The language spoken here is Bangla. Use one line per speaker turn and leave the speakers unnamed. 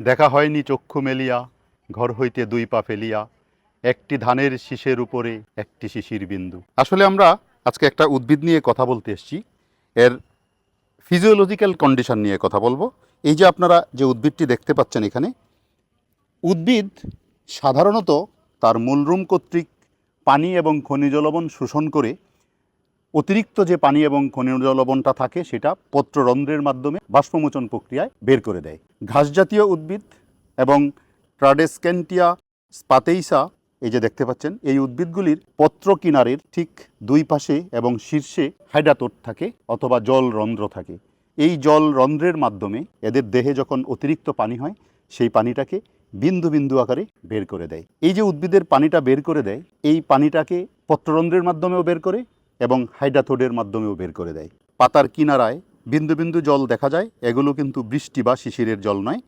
দেখা হয়নি চক্ষু মেলিয়া, ঘর হইতে দুই পা ফেলিয়া, একটি ধানের শীষের উপরে একটি শিশির বিন্দু। আসলে আমরা আজকে একটা উদ্ভিদ নিয়ে কথা বলতে এসেছি। এর ফিজিওলজিক্যাল কন্ডিশন নিয়ে কথা বলব। এই যে আপনারা যে উদ্ভিদটি দেখতে পাচ্ছেন এখানে, উদ্ভিদ সাধারণত তার মূলরুম কর্তৃক পানি এবং খনিজ লবণ শোষণ করে অতিরিক্ত যে পানি এবং খনিজ লবণটা থাকে, সেটা পত্ররন্ধ্রের মাধ্যমে বাষ্পমোচন প্রক্রিয়ায় বের করে দেয়। ঘাসজাতীয় উদ্ভিদ এবং ট্রাডেস্কেন্টিয়া স্পাতেইসা, এই যে দেখতে পাচ্ছেন, এই উদ্ভিদগুলির পত্র কিনারের ঠিক দুই পাশে এবং শীর্ষে হাইডাটোট থাকে অথবা জল রন্ধ্র থাকে। এই জল রন্ধ্রের মাধ্যমে এদের দেহে যখন অতিরিক্ত পানি হয়, সেই পানিটাকে বিন্দু বিন্দু আকারে বের করে দেয়। এই যে উদ্ভিদের পানিটা বের করে দেয়, এই পানিটাকে পত্ররন্ধ্রের মাধ্যমেও বের করে এবং হাইড্রাথোডের মাধ্যমেও বের করে দেয়। পাতার কিনারায় বিন্দু বিন্দু জল দেখা যায়, এগুলো কিন্তু বৃষ্টি বা শিশিরের জল নয়।